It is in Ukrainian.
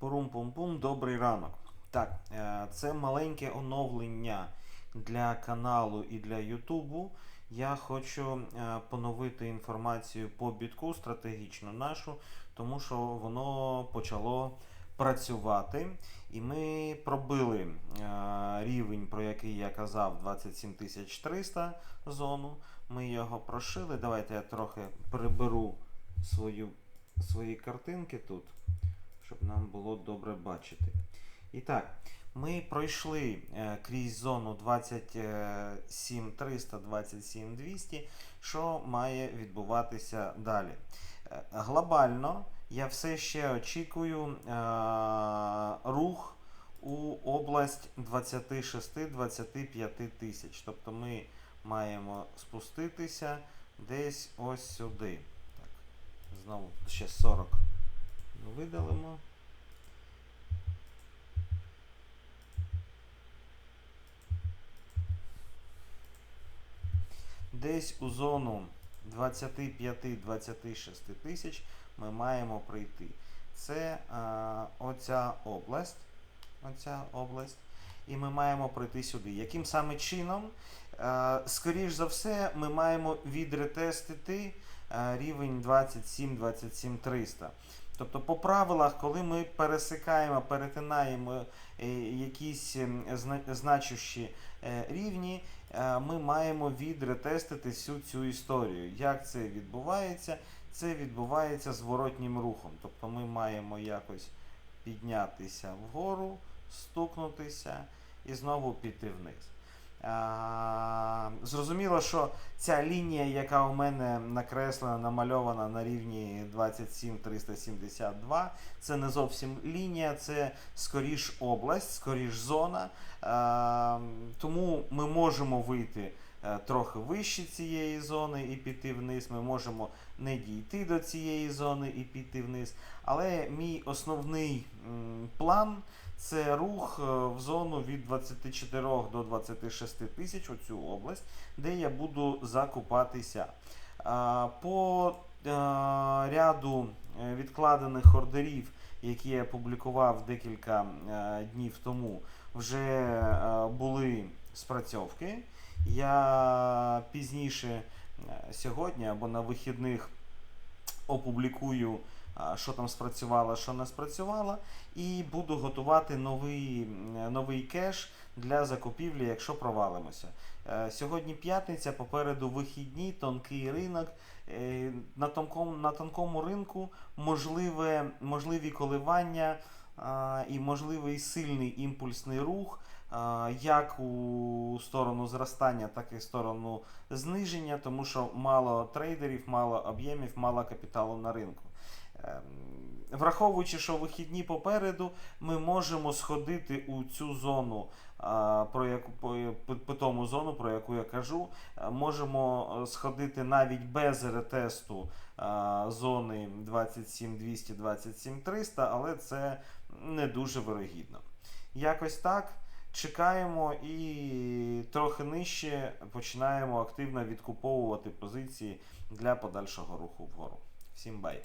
Пурум-пум-пум, добрий ранок. Так, е, це маленьке оновлення для каналу і для Ютубу. Я хочу е, поновити інформацію по бітку стратегічно нашу, тому що воно почало працювати. І ми пробили е, рівень, про який я казав, 27300 зону. Ми його прошили. Давайте я трохи приберу свою, свої картинки тут щоб нам було добре бачити. І так, ми пройшли е, крізь зону 27300, 27200, що має відбуватися далі. Е, глобально я все ще очікую е, рух у область 26-25 тисяч. Тобто ми маємо спуститися десь ось сюди. Так, знову ще 40 видалимо. Десь у зону 25-26 тисяч ми маємо прийти. Це а, оця область. Оця область. І ми маємо прийти сюди. Яким саме чином? А, скоріш за все, ми маємо відретестити а, рівень 27-27 300. Тобто, по правилах, коли ми пересикаємо, перетинаємо е, якісь ем, значущі е, рівні, е, ми маємо відретестити всю цю історію. Як це відбувається? Це відбувається зворотнім рухом. Тобто ми маємо якось піднятися вгору, стукнутися і знову піти вниз. Зрозуміло, що ця лінія, яка у мене накреслена, намальована на рівні 27372, це не зовсім лінія, це скоріш область, скоріш зона. А, тому ми можемо вийти трохи вище цієї зони і піти вниз. Ми можемо не дійти до цієї зони і піти вниз. Але мій основний план це рух е, в зону від 24 до 26 тисяч, оцю область, де я буду закупатися. По е, ряду е, відкладених ордерів, які я публікував декілька е, днів тому, вже е, були спрацьовки. Я пізніше е, сьогодні або на вихідних опублікую, що там спрацювало, що не спрацювало, і буду готувати новий, новий кеш для закупівлі, якщо провалимося. Е, Сьогодні п'ятниця, попереду вихідні, тонкий ринок. Е, На тонкому, на тонкому ринку можливе, можливі коливання і можливий сильний імпульсний рух, як у сторону зростання, так і в сторону зниження, тому що мало трейдерів, мало об'ємів, мало капіталу на ринку. Ем, Враховуючи, що вихідні попереду, ми можемо сходити у цю зону, про яку по, по, по тому зону, про яку я кажу, можемо е, сходити навіть без ретесту зони 27200 27300 але це не дуже вирогідно. Якось так. Чекаємо і трохи нижче починаємо активно відкуповувати позиції для подальшого руху вгору. Всім бай!